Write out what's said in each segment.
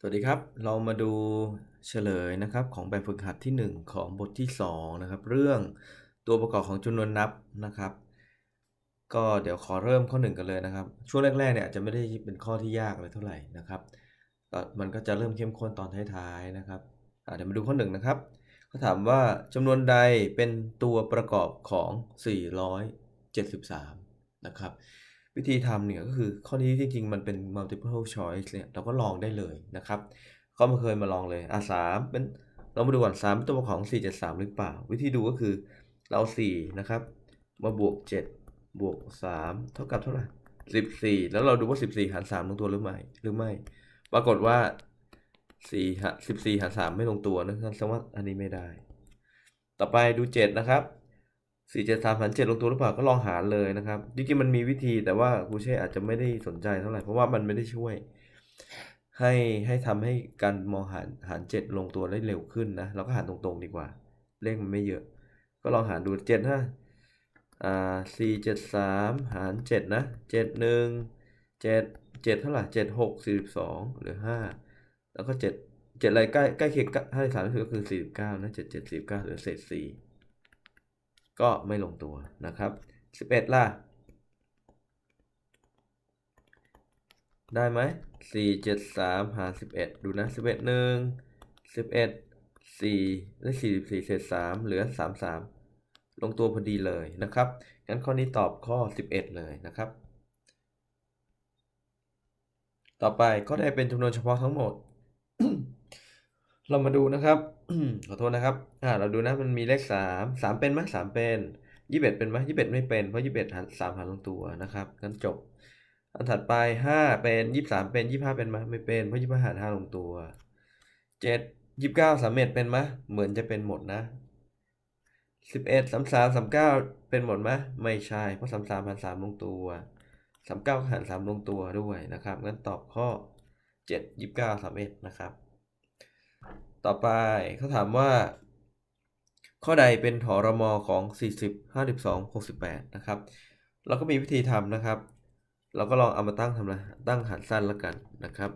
สวัสดีครับ เรามาดูเฉลยนะครับของแบบฝึกหัดที่ 1 ของบทที่2นะครับเรื่องตัวประกอบของจำนวนนับนะครับ ก็เดี๋ยวขอเริ่มข้อ 1 กันเลยนะครับ ช่วงแรกๆเนี่ยอาจจะไม่ได้เป็นข้อที่ยากเลยเท่าไหร่นะครับมันก็จะเริ่มเข้มข้นตอนท้ายๆนะครับเดี๋ยวมาดูข้อ 1 นะครับเขาถามว่าจำนวนใดเป็นตัวประกอบของ 473 นะครับ วิธีทำเนี่ยก็คือข้อนี้จริงๆ มันเป็น multiple choice เนี่ยเราก็ลองได้เลยนะครับ ก็มาเคยมาลองเลยอะสามเป็นเรามาดูก่อนสามเป็นตัวของ 473 หรือเปล่า วิธีดูก็คือเรา 4 นะครับ มาบวก 7 บวก 3 เท่ากับเท่าไหร่ 14 แล้วเราดูว่า 14 หาร 3 ลงตัวหรือไม่หรือไม่ ปรากฏว่า4หาร14 หาร 3 ไม่ลงตัวนะแสดงว่าอันนี้ไม่ได้ ต่อไปดู 7 นะครับ สี่เจ็ดสามพันเจ็ดลงตัวหรือเปล่าก็ลองหารเลยนะครับจริงๆมันมีวิธีแต่ว่าครูเช่อาจจะไม่ได้สนใจเท่าไหร่เพราะว่ามันไม่ได้ช่วย ให้ให้ทำให้การมองหารหารเจ็ดลงตัวได้เร็วขึ้นนะเราก็หารตรงๆดีกว่า เลขมันไม่เยอะ ก็ลองหารดูเจ็ดห้าอ่าสี่เจ็ดสามหารเจ็ดนะเจ็ดหนึ่งเจ็ดเจ็ดเท่าไหร่เจ็ดหกสี่สิบสองหรือห้าแล้วก็เจ็ดเจ็ดอะไรใกล้ใกล้เคียงห้าสิบสามก็คือสี่สิบเก้านะเจ็ดเจ็ดสี่สิบเก้าหรือเศษสี่ ก็ไม่ลงตัวนะครับ 11 ล่ะ ได้ไหม4 7 3 หาร11 ดูนะ 11 1 11 4 ได้ 44 เศษ 3 เหลือ 33 ลงตัวพอดีเลยนะครับ งั้นข้อนี้ตอบข้อ 11 เลยนะครับ ต่อไปข้อใดเป็นจำนวนเฉพาะทั้งหมด เรามาดูนะครับขอโทษนะครับอ่าเราดูนะมันมีเลขสามสามเป็นไหมสามเป็นยี่สิบเอ็ดเป็นไหมยี่สิบเอ็ดไม่เป็นเพราะยี่สิบเอ็ดหารสามหารลงตัวนะครับงั้นจบ อันถัดไปห้าเป็นยี่สิบสามเป็นยี่สิบห้าเป็นไหมไม่เป็นเพราะยี่สิบห้าหารห้าลงตัวเจ็ดยี่สิบเก้าสามเอ็ดเป็นไหมเหมือนจะเป็นหมดนะสิบเอ็ดสามสามสามเก้าเป็นหมดไหมไม่ใช่เพราะสามสามหารสามลงตัวสามเก้าหารสามลงตัวด้วยนะครับงั้นตอบข้อเจ็ดยี่สิบเก้าสามเอ็ดนะครับ ต่อไปเขาถามว่า ข้อใดเป็นหรมของ 40 52 68 นะครับ เราก็มีวิธีทำนะครับ เราก็ลองเอามาตั้งทำนะตั้งหารสั้นแล้วกันนะครับ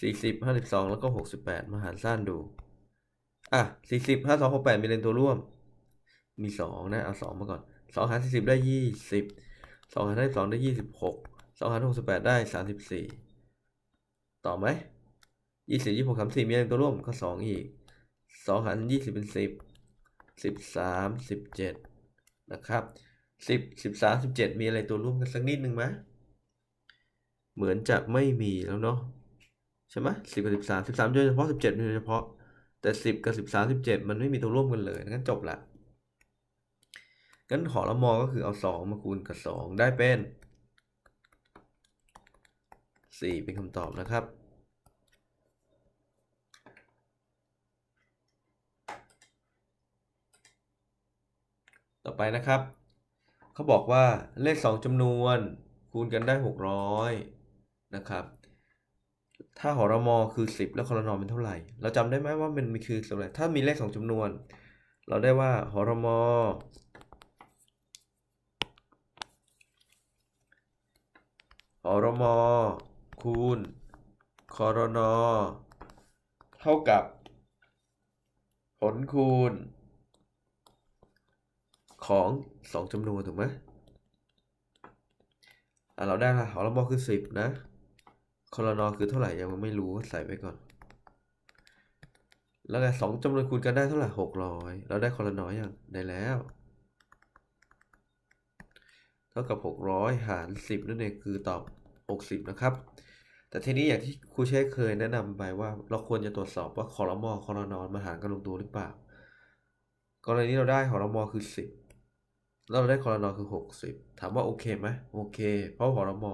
40 52 แล้วก็ 68 มาหารสั้นดู อะ 40 52 68 มีเลนตัวร่วม มี 2 นะ เอา 2 มาก่อน 2 หาร 40 ได้ 20 2 หาร 52 ได้ 26 2 หาร 68 ได้ 34 ต่อไหม ยี่สิบยี่หกสามสี่มีอะไรตัวร่วมก็สองอีกสองหารยี่สิบเป็นสิบสิบสามสิบเจ็ดนะครับสิบสิบสามสิบเจ็ดมีอะไรตัวร่วมกันสักนิดหนึ่งไหมเหมือนจะไม่มีแล้วเนาะใช่ไหมสิบกับสิบสามสิบสามโดยเฉพาะสิบเจ็ดโดยเฉพาะ แต่สิบกับสิบสามสิบเจ็ดมันไม่มีตัวร่วมกันเลยงั้นจบละงั้นหอละมอก็คือเอาสองมาคูณกับสองได้เป็นสี่เป็นคำตอบนะครับ ต่อไปนะครับ เขาบอกว่าเลข 2จำนวนคูณกันได้ 600 นะครับ ถ้าหรมคือ 10 แล้วคอรนอเป็นเท่าไหร่ เราจำได้ไหมว่ามันมีคืออะไรถ้ามีเลข 2จำนวน เราได้ว่าหรมหรมคูณคอรนอเท่ากับ ผลคูณ ของสองจำนวนถูกไหมเราได้ละหรมคือสิบนะคอรนอคือเท่าไหร่ยังไม่รู้ใส่ไว้ก่อน แล้วไงสองจำนวนคูณกันได้เท่าไหร่หกร้อยเราได้คอรนอยังได้แล้ว เท่ากับหกร้อยหารสิบนั่นเองคือตอบหกสิบนะครับ แต่ทีนี้อย่างที่ครูเช่เคยแนะนำไปว่า เราควรจะตรวจสอบว่าคอรมอคอรนอมาหารกันลงตัวหรือเปล่ากรณีนี้เราได้หรมคือสิบ เราได้คอรนอคือหกสิบถามว่าโอเคไหมโอเค เพราะหรม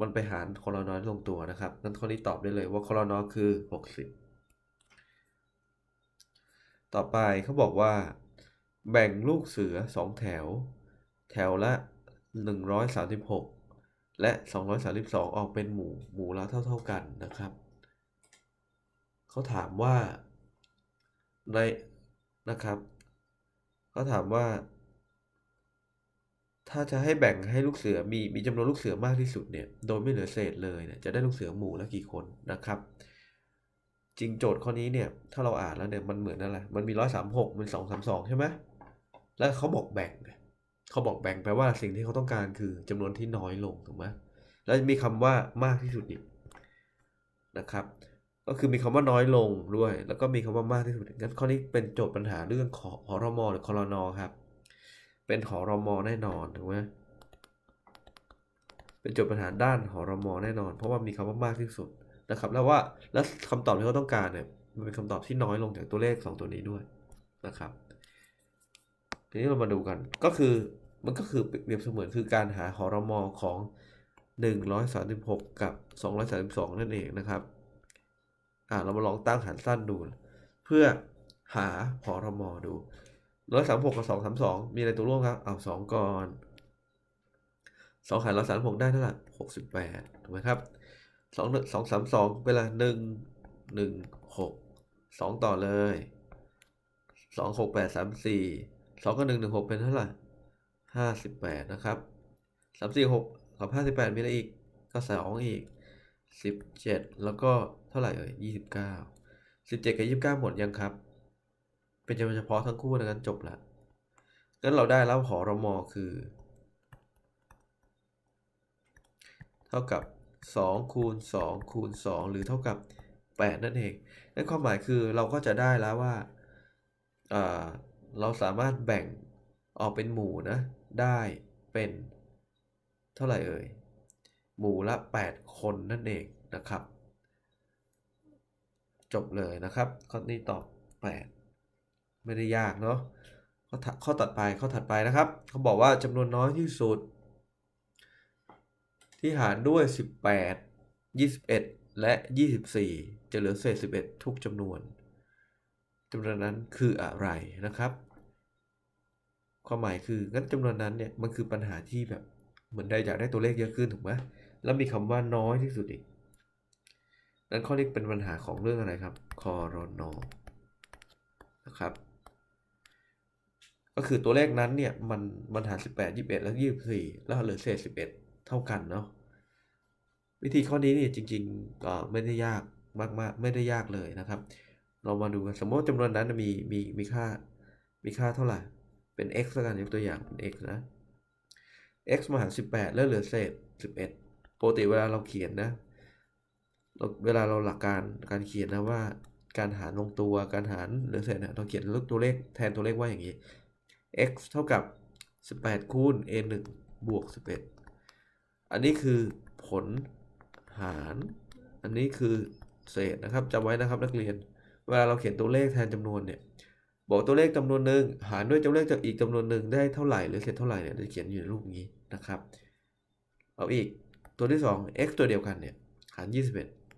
มันไปหารคอรนอลงตัวนะครับนั้นข้อนี้ตอบได้เลยว่าคอรนอคือหกสิบต่อไปเขาบอกว่า แบ่งลูกเสือสองแถว แถวละหนึ่งร้อยสามสิบหกและสองร้อยสามสิบสองออกเป็นหมู่หมู่ละเท่าเท่ากันนะครับเขาถามว่าในนะครับเขาถามว่า ถ้าจะให้แบ่งให้ลูกเสือมีมีจำนวนลูกเสือมากที่สุดเนี่ยโดยไม่เหลือเศษเลยเนี่ยจะได้ลูกเสือหมู่ละกี่คนนะครับ จริงโจทย์ข้อนี้เนี่ยถ้าเราอ่านแล้วเนี่ยมันเหมือนอะไรมันมีร้อยสามหกมันสองสามสองใช่ไหมแล้วเขาบอกแบ่งเขาบอกแบ่งแปลว่าสิ่งที่เขาต้องการคือจำนวนที่น้อยลงถูกไหมแล้วมีคำว่ามากที่สุดอีกนะครับ ก็คือมีคำว่าน้อยลงด้วย แล้วก็มีคำว่ามากที่สุดงั้นข้อนี้เป็นโจทย์ปัญหาเรื่องขอรมหรือคอรนอครับ เป็นหอรมแน่นอนถูกไหมเป็นโจทย์ปัญหาด้านหอรมแน่นอน เพราะว่ามีคำว่ามากที่สุดนะครับ แล้วว่าแล้วคำตอบที่เขาต้องการเนี่ยมันเป็นคำตอบที่น้อยลงจากตัวเลขสองตัวนี้ด้วยนะครับทีนี้เรามาดูกันก็คือมันก็คือเปรียบเสมือนคือการหาหอรมอของ 136 กับ 232 นั่นเองนะครับอ่าเรามาลองตั้งหารสั้นดู เพื่อหาหอรมอดู ร้อยสามหกกับสองสามสองมีอะไรตัวร่วมครับเอาสองก่อนสองหารร้อยสามหกได้เท่าไหร่หกสิบแปดถูกไหมครับสองหนึ่งสองสามสองเป็นไรหนึ่งหนึ่งหกสองต่อเลยสองหกแปดสามสี่สองกับหนึ่งหนึ่งหกเป็นเท่าไหร่ห้าสิบแปดนะครับสามสี่หกกับห้าสิบแปดมีอะไรอีกก็สองอีกสิบเจ็ดแล้วก็เท่าไหร่เอ่ยยี่สิบเก้าสิบเจ็ดกับยี่สิบเก้าหมดยังครับ เป็นจำนวนเฉพาะทั้งคู่ดังนั้นจบละงั้นเราได้แล้วหอรมอคือ เท่ากับ 2 คูณ 2 คูณ 2 หรือเท่ากับ 8 นั่นเองนั่นความหมายคือเราก็จะได้แล้วว่าอ่าเราสามารถแบ่งออกเป็นหมู่นะ ได้เป็นเท่าไหร่เอ่ย หมู่ละ 8 คนนั่นเองนะครับ จบเลยนะครับ ข้อนี้ตอบ 8 ไม่ได้ยากเนาะข้อข้อตัดไปข้อถัดไปนะครับ เขาบอกว่าจำนวนน้อยที่สุด ที่หารด้วย 18 21 และ 24 จะเหลือเศษ 11 ทุกจำนวนจำนวนนั้นคืออะไรนะครับ ความหมายคืองั้นจำนวนนั้นเนี่ยมันคือปัญหาที่แบบเหมือนได้อยากได้ตัวเลขเยอะขึ้นถูกไหมแล้วมีคำว่าน้อยที่สุดอีกนั้นข้อนี้เป็นปัญหาของเรื่องอะไรครับคอรนอนะครับ ก็คือตัวเลขนั้นเนี่ยมันมันหาร18 21 แล้ว 24 แล้วเหลือเศษ 11 เท่ากันเนาะวิธีข้อนี้เนี่ยจริงๆก็ไม่ได้ยากมากๆไม่ได้ยากเลยนะครับ เรามาดูกันสมมติจำนวนนั้นมีมีมีค่ามีค่าเท่าไหร่ เป็น x แล้วกันยกตัวอย่างเป็น x นะ x มาหาร18 แล้วเหลือเศษ 11ปกติเวลาเราเขียนนะเราเวลาเราหลักการการเขียนนะว่า การหารลงตัวการหารเหลือเศษเนี่ยเราเขียนตัวเลขแทนตัวเลขว่าอย่างนี้ x เท่ากับ 18 คูณ a 1บวก 11 อันนี้คือผลหาร อันนี้คือเศษนะครับจำไว้นะครับนักเรียน เวลาเราเขียนตัวเลขแทนจำนวนเนี่ยบอกตัวเลขจำนวนหนึ่งหารด้วยตัวเลขจากอีกจำนวนหนึ่งได้เท่าไหร่หรือเศษเท่าไหร่เนี่ยจะเขียนอยู่ในรูปนี้นะครับ เอาอีกตัวที่ 2 x ตัวเดียวกันเนี่ยหาร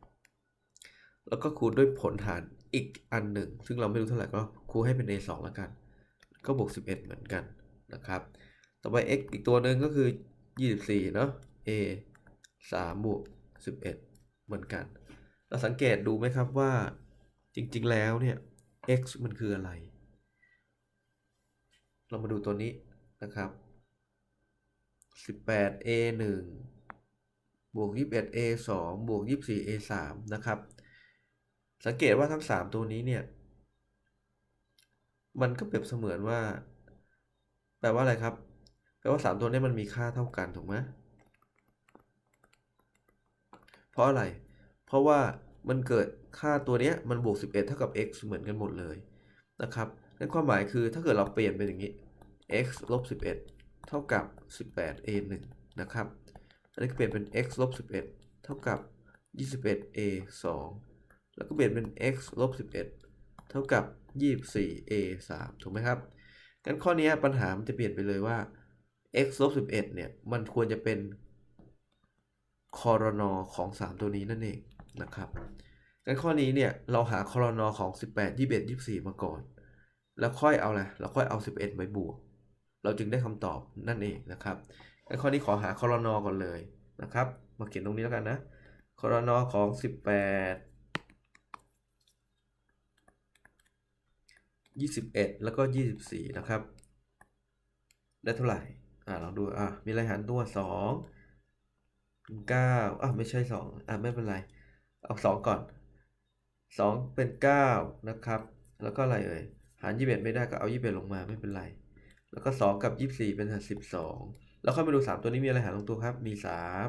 21 แล้วก็คูณด้วยผลหารอีกอันหนึ่ง ซึ่งเราไม่รู้เท่าไหร่ก็คูณให้เป็น a 2แล้วกัน ก็บวก 11 เหมือนกันนะครับ ต่อไป x อีกตัวหนึ่งก็คือ 24 เนาะ a 3บวก 11 เหมือนกัน เราสังเกตดูไหมครับว่าจริงๆแล้วเนี่ย x มันคืออะไร เรามาดูตัวนี้นะครับ 18 a 1บวก21 a 2บวก24 a 3นะครับ สังเกตว่าทั้ง 3 ตัวนี้เนี่ย มันก็เปรียบเสมือนว่า แปลว่าอะไรครับ แปลว่า 3 ตัวนี้มันมีค่าเท่ากันถูกไหมเพราะอะไร เพราะว่ามันเกิดค่าตัวนี้มันบวก 11 เท่ากับ x เหมือนกันหมดเลยนะครับนั่นความหมายคือถ้าเกิดเราเปลี่ยนเป็นอย่างนี้ x ลบ11 เท่ากับ 18 a 1นะครับ อันนี้ก็เปลี่ยนเป็น x ลบ11 เท่ากับ 21 a 2แล้วก็เปลี่ยนเป็น x ลบ11 เท่ากับ 24 a 3ถูกไหมครับงั้นข้อนี้ปัญหามันจะเปลี่ยนไปเลยว่า x ลบ11เนี่ยมันควรจะเป็นคอรนอของ 3 ตัวนี้นั่นเองนะครับงั้นข้อนี้เนี่ยเราหาคอรนอของ 18 21 24 มาก่อน แล้วค่อยเอาอะไรเราค่อยเอา 11ไปบวก เราจึงได้คำตอบนั่นเองนะครับงั้นข้อนี้ขอหาคอรนอก่อนเลยนะครับ มาเขียนตรงนี้แล้วกันนะคอรนอของ 18 21 แล้วก็ 24 นะครับ ได้เท่าไหร่ อ่าลองดู อะมีรายหารตัว 2 9อะไม่ใช่ 2 อะไม่เป็นไร เอา 2 ก่อนสองเป็นเก้านะครับ แล้วก็อะไรเอ่ย หารยี่สิบเอ็ดไม่ได้ก็เอายี่สิบลงมาไม่เป็นไร แล้วก็สองกับยี่สิบสี่เป็นสิบสองแล้วค่อยมาดูสามตัวนี้มีอะไรหารลงตัวครับ มีสาม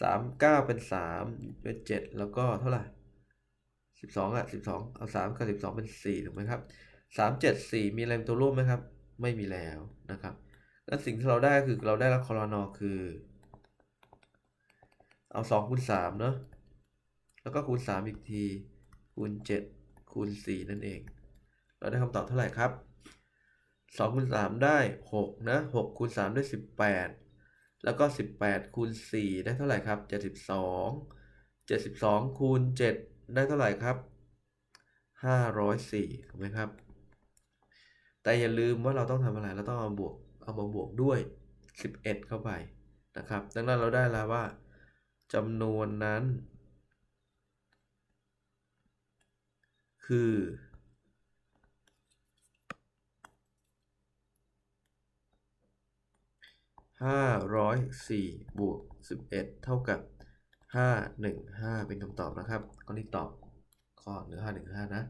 สามเก้าเป็นสามเป็นเจ็ดแล้วก็เท่าไหร่สิบสองอะสิบสองเอาสามกับสิบสองเป็นสี่ถูกไหมครับ สามเจ็ดสี่มีอะไรเป็นตัวร่วมไหมครับ ไม่มีแล้วนะครับแล้วสิ่งที่เราได้คือเราได้รับคอรนอคือ เอาสองคูณสามเนาะแล้วก็คูณสามอีกที คูณเจ็ดคูณสี่นั่นเอง เราได้คำตอบเท่าไหร่ครับสองคูณสามได้หกนะหกคูณสามได้สิบแปดแล้วก็สิบแปดคูณสี่ได้เท่าไหร่ครับเจ็ดสิบสองเจ็ดสิบสองคูณเจ็ดได้เท่าไหร่ครับห้าร้อยสี่ถูกไหมครับ แต่อย่าลืมว่าเราต้องทำอะไร เราต้องเอาบวก เอามาบวกด้วย 11 เข้าไปนะครับ ดังนั้นเราได้แล้วว่าจำนวนนั้น คือ 504 บวก 11 เท่ากับ 515 เป็นคำตอบนะครับ ข้อนี้ตอบข้อ1515 นะ